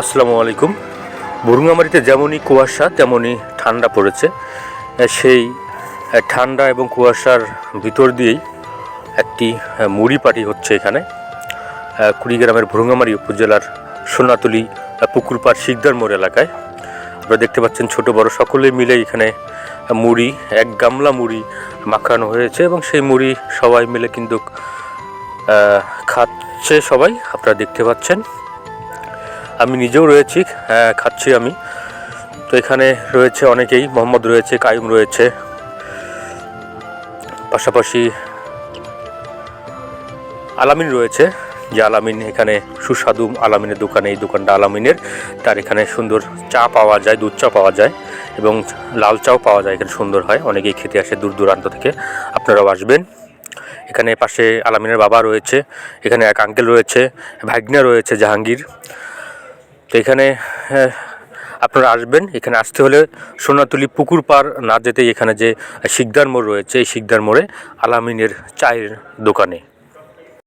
আসসালামু আলাইকুম। বুরুঙ্গামারিতে যেমনই কুয়াশা, তেমনই ঠান্ডা পড়েছে। সেই ঠান্ডা এবং কুয়াশার ভিতর দিয়েই একটি মুড়ি পার্টি হচ্ছে এখানে। কুড়িগ্রামের ভুরুঙ্গামারি উপজেলার সোনাতুলি পুকুরপাড় শিকদার মোড় এলাকায়। আপনারা দেখতে পাচ্ছেন ছোট, বড় সকলে মিলে এখানে মুড়ি, এক গামলা মুড়ি মাখানো হয়েছে এবং সেই মুড়ি সবাই মিলে কিন্তু খাচ্ছে সবাই। আপনারা দেখতে পাচ্ছেন। আমি নিজেও রয়েছি হ্যাঁ, খাচ্ছি আমি। তো এখানে রয়েছে অনেকেই মোহাম্মদ রয়েছে কায়ুম রয়েছে। পাশাপাশি আলামিন রয়েছে যে আলামিন এখানে সুস্বাদু আলামিনের দোকানে এই দোকানটা আলামিনের। তার এখানে সুন্দর চা পাওয়া যায় দুধ চা পাওয়া যায় এবং লাল চাও পাওয়া যায় এখানে সুন্দর হয়। অনেকেই খেতে আসে দূর দূরান্ত থেকে আপনারাও আসবেন। এখানে পাশে আলামিনের বাবা রয়েছে এখানে এক আঙ্কেল রয়েছে ভাগ্না রয়েছে জাহাঙ্গীর। তো এখানে আপনারা আসবেন। এখানে আসতে হলে সোনাতুলি পুকুর পার না যেতেই এখানে যে শিকদার মোড় রয়েছে, এই শিকদার মোড়ে আলামিনের চায়ের দোকানে।